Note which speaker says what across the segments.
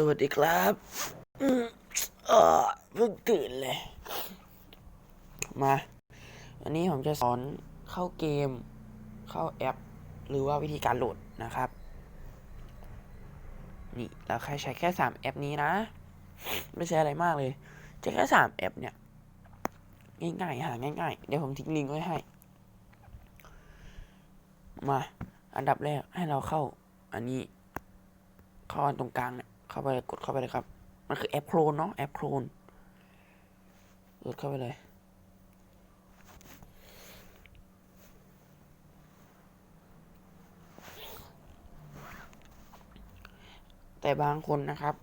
Speaker 1: สวัสดีครับอืมเพิ่งตื่นเลย มาอันนี้ผมจะสอนเข้าเกม เข้าแอป หรือว่าวิธีการโหลดนะครับ นี่เราแค่ใช้แค่สามแอปนี้นะ ไม่ใช่อะไรมากเลยจะแค่สามแอปเนี่ย ง่ายๆ หาง่ายๆ เดี๋ยวผมทิ้งลิงก์ไว้ให้ มา อันดับแรกให้เราเข้า อันนี้เข้าอันตรงกลางเนี่ย เข้าไปกดเข้าไปเลยครับ มันคือแอปโครนเนาะแอปโครนกดเข้าไปเลย แต่บางคนนะครับ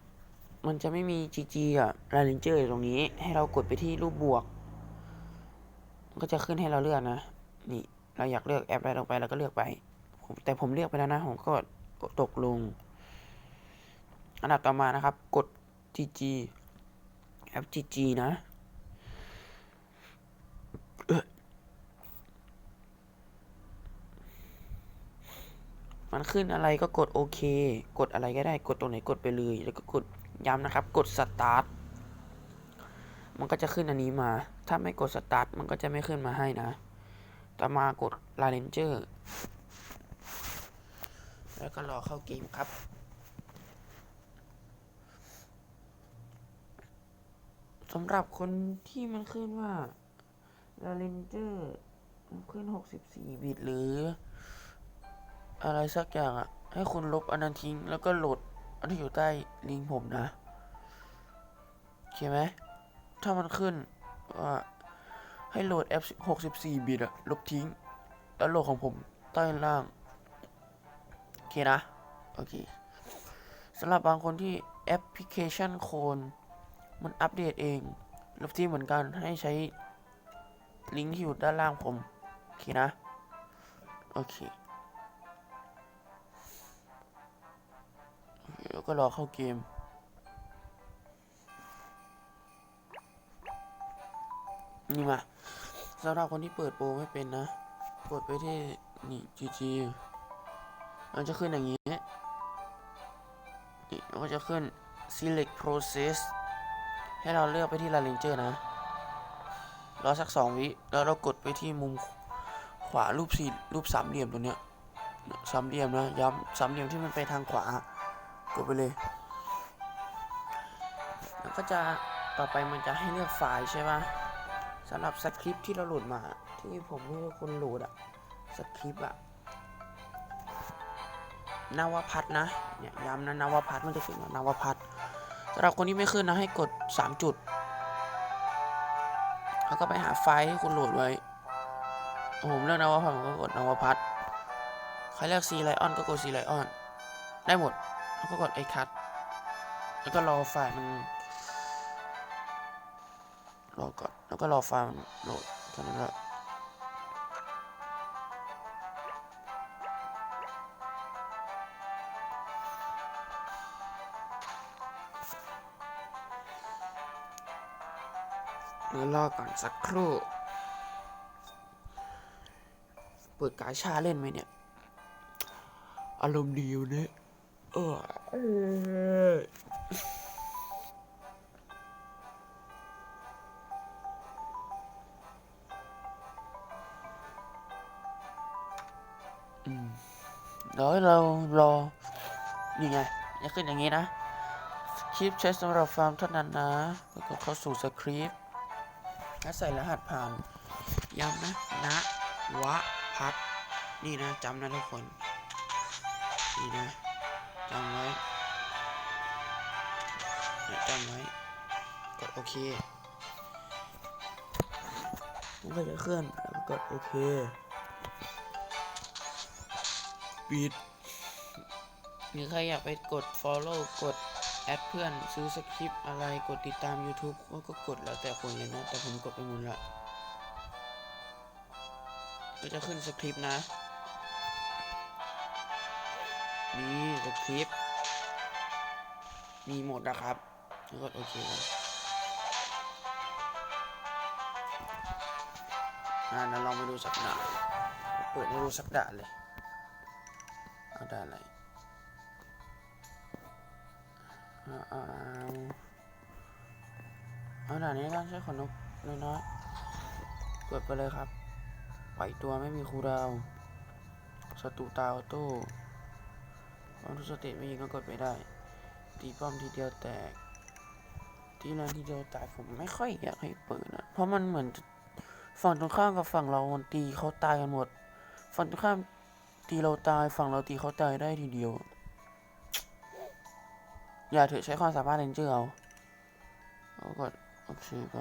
Speaker 1: มันจะไม่มี GG อะ Ranger อยู่ตรงนี้ ให้เรากดไปที่รูปบวก มันก็จะขึ้นให้เราเลือกนะ นี่ เราอยากเลือกแอปอะไรลงไปเราก็เลือกไป แต่ผมเลือกไปแล้วนะ ผมก็ตกลง อันดับต่อมานะครับ กด GG แอป GG นะมันขึ้นอะไรก็กดโอเค กดอะไรก็ได้ กดตรงไหนกดไปเลย แล้วก็กดย้ำนะครับ กด start มันก็จะขึ้นอันนี้มา ถ้าไม่กด start มันก็จะไม่ขึ้นมาให้นะ ต่อมากด l a r a n g e r แล้วก็รอเข้าเกมครับ สำหรับคนที่มันขึ้นว่า l a r a n g e r มันขึ้น 64 บิตหรือ อะไรสักอย่างอะให้คุณลบอันนั้นทิ้ง แล้วก็โหลดอันที่อยู่ใต้ลิงก์ผมนะโอเคไหมถ้ามันขึ้นว่าให้โหลดแอป 64 บิตอะลบทิ้ง แล้วโหลดของผมใต้ล่างโอเคนะ โอเคสำหรับบางคนที่แอปพลิเคชันโคน มันอัปเดตเองลบทิ้งเหมือนกันให้ใช้ ลิงก์ที่อยู่ด้านล่างผม โอเคนะ โอเคแล้วก็รอเข้าเกม นี่มาสำหรับคนที่เปิดโปรไม่เป็นนะ กดไปที่นี่ GG มันจะขึ้นอย่างนี้ นี่มันก็จะขึ้น select process ให้เราเลือกไปที่ l a r a n g e r นะ รอสักสองวิ แล้วเรากดไปที่มุมขวารูปสี่รูปสามเหลี่ยมตัวเนี้ยสามเหลี่ยมนะย้ำสามเหลี่ยมที่มันไปทางขวากดไปเลยแล้วก็จะต่อไปมันจะให้เลือกไฟล์ใช่ปะสำหรับสคริปที่เราโหลดมา ที่ผมให้คนโหลดอะสคริปอะนวพัฒนะเนี่ยย้ำนะนวพัฒมันจะขึ้นว่านวพัฒน์ สำหรับคนที่ไม่ขึ้นนะให้กด 3 จุด แล้วก็ไปหาไฟล์ที่คุณโหลดไว้ ผมเลือกนวพัฒน์ผมก็กดนวพัฒน์ใครเลือกซีไลออนก็กดซีไลออน ได้หมด แล้วก็กดไอคัทแล้วก็รอไฟล์มันรอก่อนแล้วก็รอไฟล์มันโหลดแค่นั้นแหละ เดี๋ยวรอก่อนสักครู่เปิดกาชาเล่นไหมเนี่ย อารมณ์ดีอยู่เนี่ยเอออืมเดี๋ยวเรารอ นี่ไงจะขึ้นอย่างนี้นะ คลิปใช้สำหรับฟาร์มเท่านั้นนะแล้วก็เข้าสู่สคริปต์ และใส่รหัสผ่าน ย้ำนะนะวะพัดนี่นะจำนะทุกคน นี่นะจำไว้เนี่ยจำไว้ กดโอเคมันก็จะเคลื่อนแล้วก็กดโอเค ปิดหรือใครอยากไปกด follow กด แอดเพื่อนซื้อสคริปต์อะไรกดติดตาม YouTube ก็ก็กดแล้วแต่คนเลยนะ แต่ผมกดไปหมดละก็จะขึ้นสคริปต์นะ นี่สคริปต์มีหมดนะครับ แล้วก็โอเคกันอ่าเราลองไปดูสักด่านเปิดให้ดูสักด่านเลย เอาด่าอะไร เอาเอาเอาด่านนี้กันใช้ขนนกน้อยๆกดไปเลยครับปล่อยตัวไม่มีครูดาวศัตรูตายออโต้บอลทุสเตตไม่ยิงก็กดไม่ได้ ตีป้อมทีเดียวแตก ทีนั้นทีเดียวแตกผมไม่ค่อยอยากให้เปิดนะ เพราะมันเหมือนจะฝั่งตรงข้ามกับฝั่งเราตีเขาตายกันหมด ฝั่งตรงข้ามตีเราตายฝั่งเราตีเขาตายได้ทีเดียว อย่าเถอะใช้ความสามารถเลนเจอร์เอาเอากดโอเคไป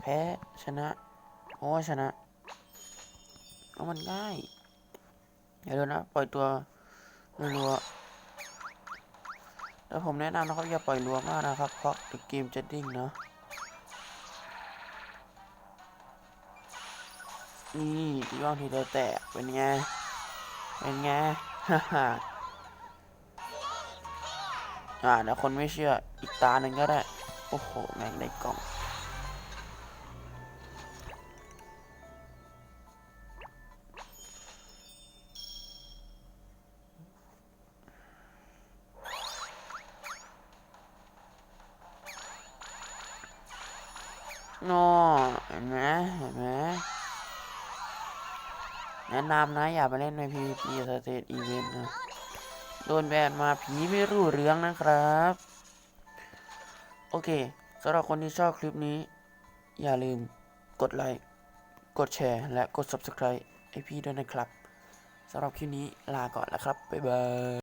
Speaker 1: แพ้ชนะเพราะว่าชนะเอามันง่ายอย่าเดี๋ยนะ ปล่อยตัวรัวแล้วผมแนะนำนะครับอย่าปล่อยรัวมากนะครับ เพราะเดี๋ยวเกมจะดิ้งเนาะนี่ที่ว่างทีเดียวแตกเป็นไง เป็นไง ฮ่าฮ่า อ่าเดี๋ยวคนไม่เชื่ออีกตาหนึ่งก็ได้ โอ้โหแม่งได้กล่อง นอเห็นไหมเห็นไหมแนะนำนะ อย่าไปเล่นใน PVP State Event นะ โดนแบนมาผีไม่รู้เรื่องนะครับ โอเคสำหรับคนที่ชอบคลิปนี้ อย่าลืมกดไลค์ กดแชร์ และกด Subscribe ให้พี่ด้วยนะครับสำหรับคลิปนี้ลาก่อนแล้วครับ บ๊ายบาย